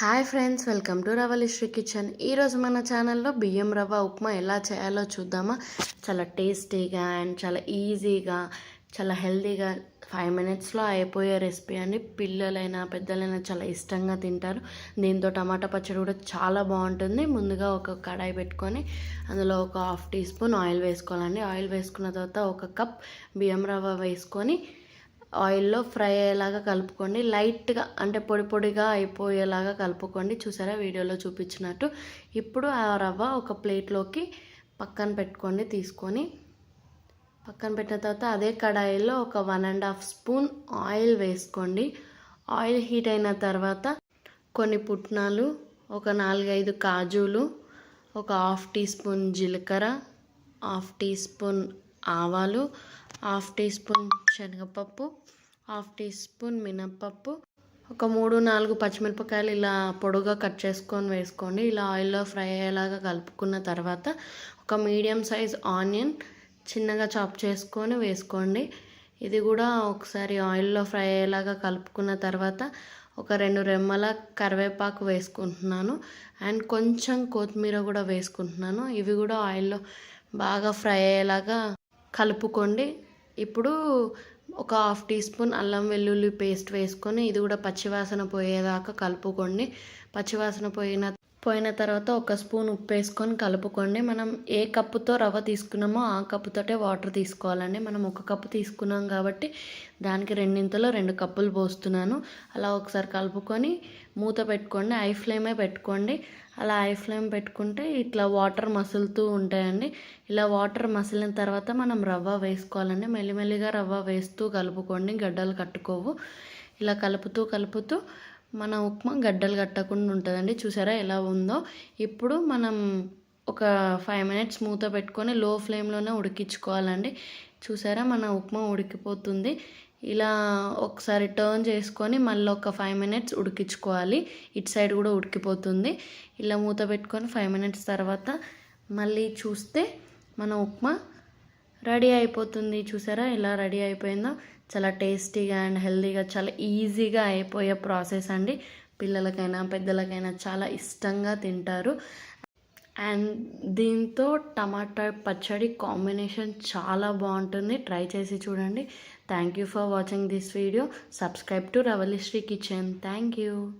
Hi friends welcome to Ravalisri kitchen. ఈరోజు మన ఛానల్లో బియ్యం రవ్వ ఉప్మా ఎలా చేయాలో చూద్దామా. చాలా టేస్టీగా అండ్ చాలా ఈజీగా చాలా హెల్తీగా ఫైవ్ మినిట్స్లో అయిపోయే రెసిపీ అండి. పిల్లలైనా పెద్దలైనా చాలా ఇష్టంగా తింటారు. దీంతో టమాటా పచ్చడి కూడా చాలా బాగుంటుంది. ముందుగా ఒక కడాయి పెట్టుకొని అందులో ఒక హాఫ్ టీ స్పూన్ ఆయిల్ వేసుకోవాలండి. ఆయిల్ వేసుకున్న తర్వాత ఒక కప్ బియ్యం రవ్వ వేసుకొని ఆయిల్లో ఫ్రై అయ్యేలాగా కలుపుకోండి. లైట్గా అంటే పొడి పొడిగా అయిపోయేలాగా కలుపుకోండి. చూసారా? వీడియోలో చూపించినట్టు. ఇప్పుడు ఆ రవ్వ ఒక ప్లేట్లోకి పక్కన పెట్టుకోండి తీసుకొని పక్కన పెట్టిన తర్వాత అదే కడాయిలో ఒక one and half spoon oil వేసుకోండి. ఆయిల్ హీట్ అయిన తర్వాత కొన్ని పుట్నాలు ఒక నాలుగైదు కాజులు ఒక హాఫ్ టీ స్పూన్ జీలకర్ర హాఫ్ టీ స్పూన్ ఆవాలు హాఫ్ టీ స్పూన్ శనగపప్పు హాఫ్ టీ స్పూన్ మినప్పప్పు ఒక మూడు నాలుగు పచ్చిమిరపకాయలు ఇలా పొడుగా కట్ చేసుకొని వేసుకోండి. ఇలా ఆయిల్లో ఫ్రై అయ్యేలాగా కలుపుకున్న తర్వాత ఒక మీడియం సైజ్ ఆనియన్ చిన్నగా చాప్ చేసుకొని వేసుకోండి. ఇది కూడా ఒకసారి ఆయిల్లో ఫ్రై అయ్యేలాగా కలుపుకున్న తర్వాత ఒక రెండు రెమ్మల కరివేపాకు వేసుకుంటున్నాను. అండ్ కొంచెం కొత్తిమీర కూడా వేసుకుంటున్నాను. ఇవి కూడా ఆయిల్లో బాగా ఫ్రై అయ్యేలాగా కలుపుకోండి. ఇప్పుడు ఒక హాఫ్ టీ స్పూన్ అల్లం వెల్లుల్లి పేస్ట్ వేసుకొని ఇది కూడా పచ్చివాసన పోయేదాకా కలుపుకోండి పచ్చివాసన పోయిన పోయిన తర్వాత ఒక స్పూన్ ఉప్పు వేసుకొని కలుపుకోండి. మనం ఏ కప్పుతో రవ్వ తీసుకున్నామో ఆ కప్పుతోటే వాటర్ తీసుకోవాలండి. మనం ఒక కప్పు తీసుకున్నాం కాబట్టి దానికి రెండింతలో రెండు కప్పులు పోస్తున్నాను. అలా ఒకసారి కలుపుకొని మూత పెట్టుకోండి. ఐ ఫ్లేమే పెట్టుకోండి. అలా ఐ ఫ్లేమ్ పెట్టుకుంటే ఇట్లా వాటర్ మసులుతూ ఉంటాయండి. ఇలా వాటర్ మసిలిన తర్వాత మనం రవ్వ వేసుకోవాలండి. మెల్లిమెల్లిగా రవ్వ వేస్తూ కలుపుకోండి. గడ్డలు కట్టుకోవు. ఇలా కలుపుతూ కలుపుతూ మన ఉప్మా గడ్డలు కట్టకుండా ఉంటుందండి. చూసారా ఎలా ఉందో? ఇప్పుడు మనం ఒక ఫైవ్ మినిట్స్ మూత పెట్టుకొని లో ఫ్లేమ్లోనే ఉడికించుకోవాలండి. చూసారా మన ఉప్మా ఉడికిపోతుంది. ఇలా ఒకసారి టర్న్ చేసుకొని మళ్ళీ ఒక ఫైవ్ మినిట్స్ ఉడికించుకోవాలి. ఇటు సైడ్ కూడా ఉడికిపోతుంది. ఇలా మూత పెట్టుకొని ఫైవ్ మినిట్స్ తర్వాత మళ్ళీ చూస్తే మన ఉప్మా రెడీ అయిపోతుంది. చూసారా? ఇలా రెడీ అయిపోయిందో? చాలా టేస్టీగా అండ్ హెల్తీగా చాలా ఈజీగా అయిపోయే ప్రాసెస్ అండి. పిల్లలకైనా పెద్దలకైనా చాలా ఇష్టంగా తింటారు. అండ్ దీంతో టమాటా పచ్చడి కాంబినేషన్ చాలా బాగుంటుంది. ట్రై చేసి చూడండి. Thank you for watching this video. Subscribe to Ravalisri kitchen. Thank you.